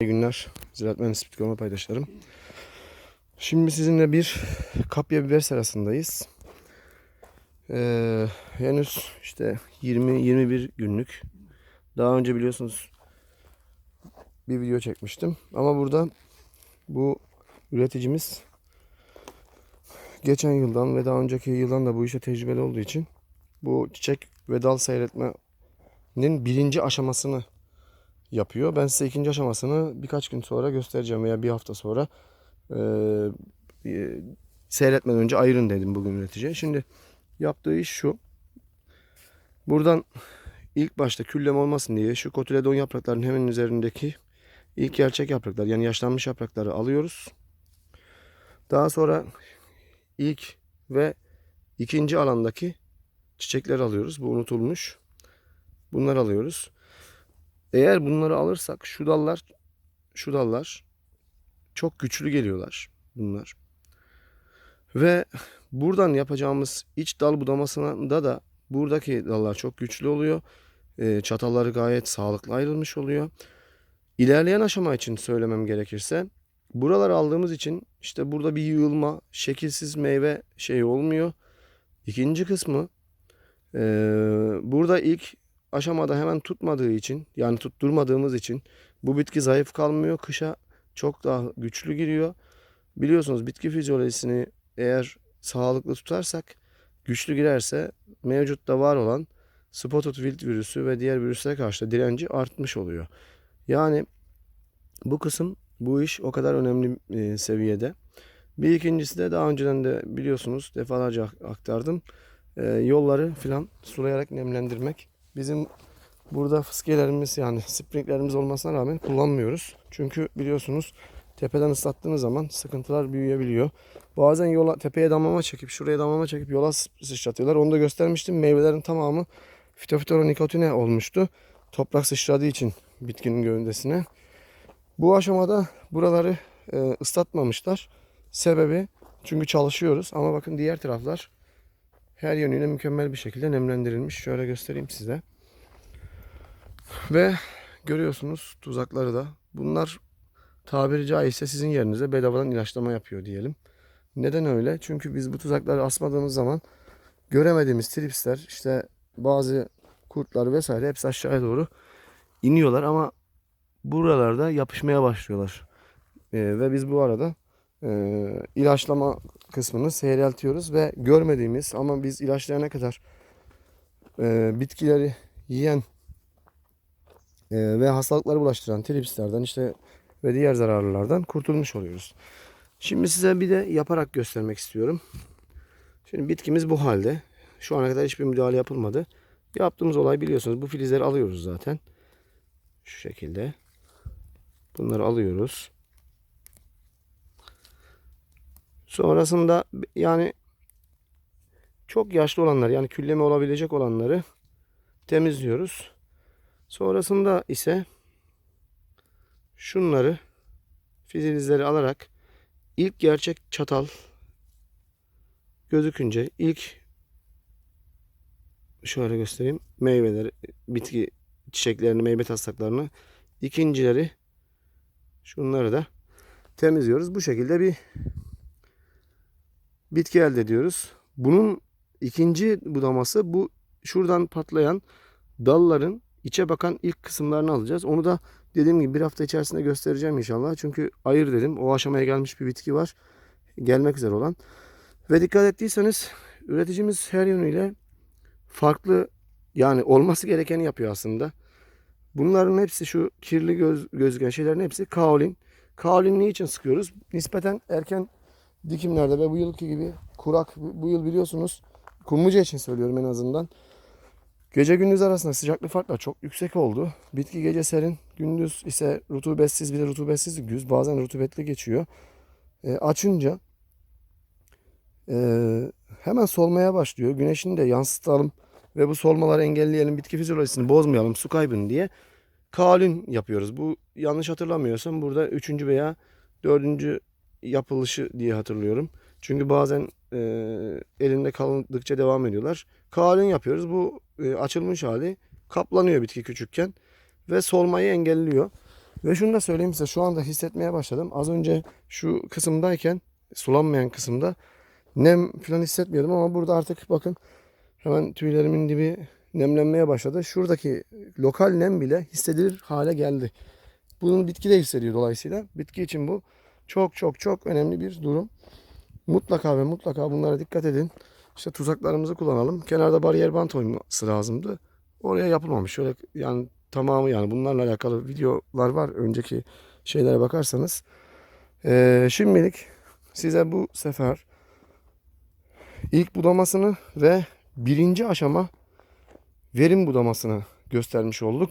İyi günler. Ziraat Mühendislik Diploma paydaşlarım. Şimdi sizinle bir kapya biber serasındayız. Ee, henüz işte 20-21 günlük. Daha önce biliyorsunuz bir video çekmiştim. Ama burada bu üreticimiz geçen yıldan ve daha önceki yıldan da bu işe tecrübeli olduğu için bu çiçek ve dal seyretmenin birinci aşamasını yapıyor. Ben size ikinci aşamasını birkaç gün sonra göstereceğim veya bir hafta sonra eee, e, seyretmeden önce ayırın dedim bugün üreticiye. Şimdi yaptığı iş şu. Buradan ilk başta külleme olmasın diye şu kotiledon yapraklarının hemen üzerindeki ilk gerçek yapraklar yani yaşlanmış yaprakları alıyoruz. Daha sonra ilk ve ikinci alandaki çiçekleri alıyoruz. Bu unutulmuş. Bunları alıyoruz. Eğer bunları alırsak şu dallar şu dallar çok güçlü geliyorlar bunlar. Ve buradan yapacağımız iç dal budamasında da buradaki dallar çok güçlü oluyor. Ee, çatalları gayet sağlıklı ayrılmış oluyor. İlerleyen aşama için söylemem gerekirse buraları aldığımız için işte burada bir yığılma, şekilsiz meyve şeyi olmuyor. İkinci kısmı ee, burada ilk aşamada hemen tutmadığı için yani tutturmadığımız için bu bitki zayıf kalmıyor. Kışa çok daha güçlü giriyor. Biliyorsunuz bitki fizyolojisini eğer sağlıklı tutarsak güçlü girerse mevcutta var olan spotted wilt virüsü ve diğer virüslere karşı direnci artmış oluyor. Yani bu kısım bu iş o kadar önemli e, seviyede. Bir ikincisi de daha önceden de biliyorsunuz defalarca aktardım. E, yolları filan sulayarak nemlendirmek. Bizim burada fıskiyelerimiz yani sprinklerimiz olmasına rağmen kullanmıyoruz. Çünkü biliyorsunuz tepeden ıslattığınız zaman sıkıntılar büyüyebiliyor. Bazen yola tepeye damlama çekip şuraya damlama çekip yola sıçratıyorlar. Onu da göstermiştim. Meyvelerin tamamı fitofütoronikotine olmuştu. Toprak sıçradığı için bitkinin gövdesine. Bu aşamada buraları e, ıslatmamışlar. Sebebi çünkü çalışıyoruz ama bakın diğer taraflar her yönüyle mükemmel bir şekilde nemlendirilmiş. Şöyle göstereyim size. Ve görüyorsunuz tuzakları da. Bunlar tabiri caizse sizin yerinize bedavadan ilaçlama yapıyor diyelim. Neden öyle? Çünkü biz bu tuzakları asmadığımız zaman göremediğimiz tripsler işte bazı kurtlar vesaire hepsi aşağıya doğru iniyorlar ama buralarda yapışmaya başlıyorlar. Ee, ve biz bu arada e, ilaçlama kısmını seyreltiyoruz ve görmediğimiz ama biz ilaçlayana kadar e, bitkileri yiyen e, ve hastalıkları bulaştıran tripslerden işte ve diğer zararlılardan kurtulmuş oluyoruz. Şimdi size bir de yaparak göstermek istiyorum. Şimdi bitkimiz bu halde. Şu ana kadar hiçbir müdahale yapılmadı. Yaptığımız olay biliyorsunuz bu filizleri alıyoruz zaten. Şu şekilde. Bunları alıyoruz. Sonrasında yani çok yaşlı olanlar yani külleme olabilecek olanları temizliyoruz. Sonrasında ise şunları fizilizleri alarak ilk gerçek çatal gözükünce ilk şöyle göstereyim meyveleri bitki çiçeklerini meyve taslaklarını ikincileri şunları da temizliyoruz. Bu şekilde bir bitki elde ediyoruz. Bunun ikinci budaması bu şuradan patlayan dalların içe bakan ilk kısımlarını alacağız. Onu da dediğim gibi bir hafta içerisinde göstereceğim inşallah. Çünkü ayır dedim. O aşamaya gelmiş bir bitki var. Gelmek üzere olan. Ve dikkat ettiyseniz üreticimiz her yönüyle farklı yani olması gerekeni yapıyor aslında. Bunların hepsi şu kirli göz, gözüken şeylerin hepsi kaolin. Kaolin ne için sıkıyoruz? Nispeten erken dikimlerde ve bu yılki gibi kurak bu yıl biliyorsunuz kumluca için söylüyorum en azından. Gece gündüz arasında sıcaklık farkları çok yüksek oldu. Bitki gece serin, gündüz ise rutubetsiz bir de rutubetsiz güz bazen rutubetli geçiyor. E, açınca e, hemen solmaya başlıyor. Güneşini de yansıtalım ve bu solmaları engelleyelim, bitki fizyolojisini bozmayalım, su kaybını diye kaolin yapıyoruz. Bu yanlış hatırlamıyorsam burada üçüncü veya dördüncü yapılışı diye hatırlıyorum. Çünkü bazen e, elinde kalındıkça devam ediyorlar. Kaolin yapıyoruz. Bu e, açılmış hali kaplanıyor bitki küçükken ve solmayı engelliyor. Ve şunu da söyleyeyim size şu anda hissetmeye başladım. Az önce şu kısımdayken sulanmayan kısımda nem falan hissetmiyordum ama burada artık bakın hemen tüylerimin dibi nemlenmeye başladı. Şuradaki lokal nem bile hissedilir hale geldi. Bunun bitki de hissediyor dolayısıyla. Bitki için bu çok çok çok önemli bir durum. Mutlaka ve mutlaka bunlara dikkat edin. İşte tuzaklarımızı kullanalım. Kenarda bariyer bant olması lazımdı. Oraya yapılmamış. Şöyle yani tamamı yani bunlarla alakalı videolar var. Önceki şeylere bakarsanız. Ee, şimdilik size bu sefer ilk budamasını ve birinci aşama verim budamasını göstermiş olduk.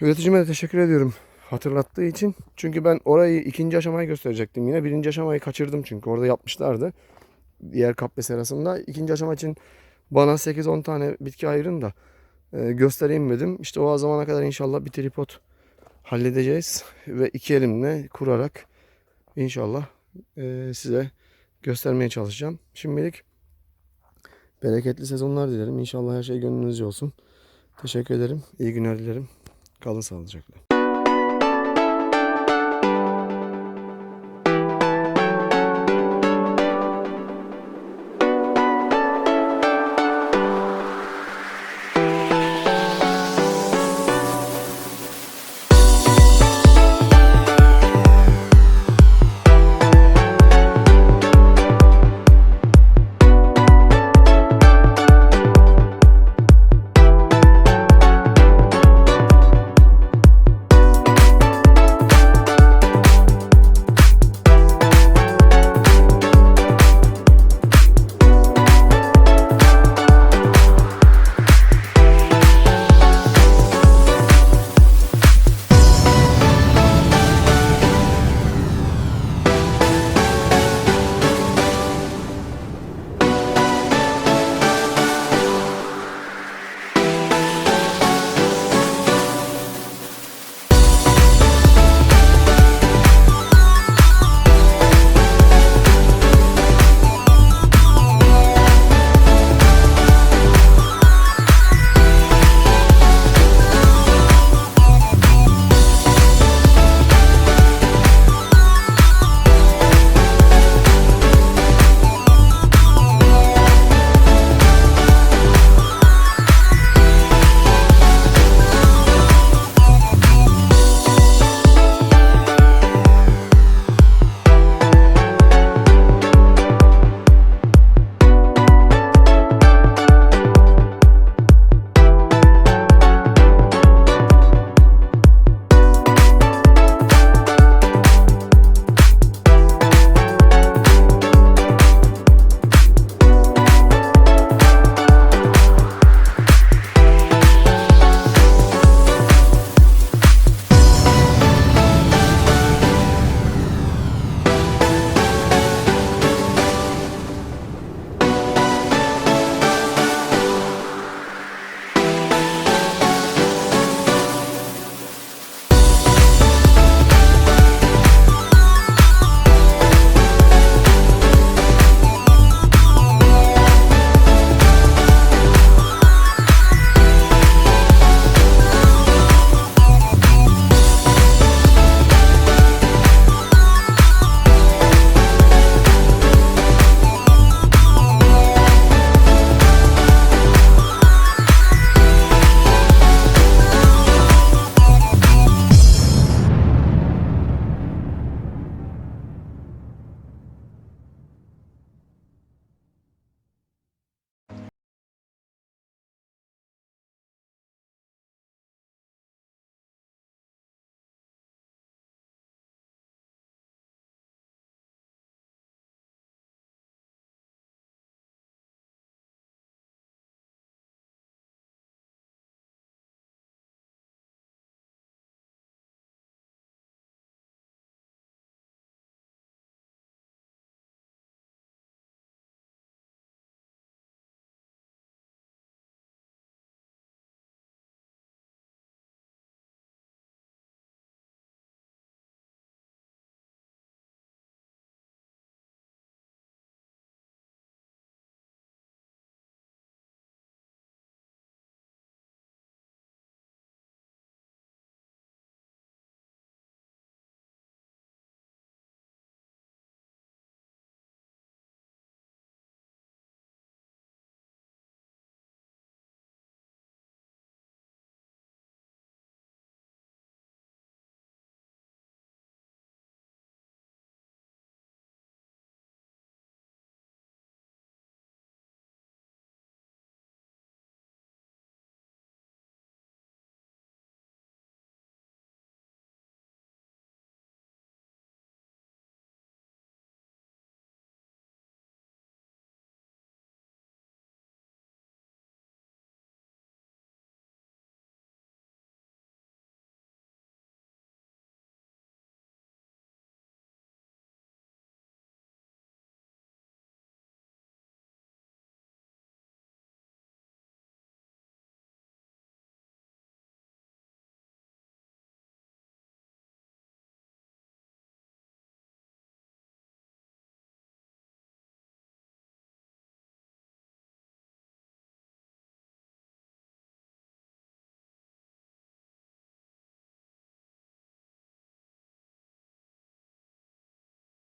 Üreticime de teşekkür ediyorum hatırlattığı için. Çünkü ben orayı ikinci aşamayı gösterecektim yine. Birinci aşamayı kaçırdım çünkü orada yapmışlardı. Diğer kappe serasında. İkinci aşama için bana 8-10 tane bitki ayırın da e, göstereyim dedim. İşte o zamana kadar inşallah bir tripod halledeceğiz. Ve iki elimle kurarak inşallah e, size göstermeye çalışacağım. Şimdilik bereketli sezonlar dilerim. İnşallah her şey gönlünüzce olsun. Teşekkür ederim. İyi günler dilerim. Kalın sağlıcakla.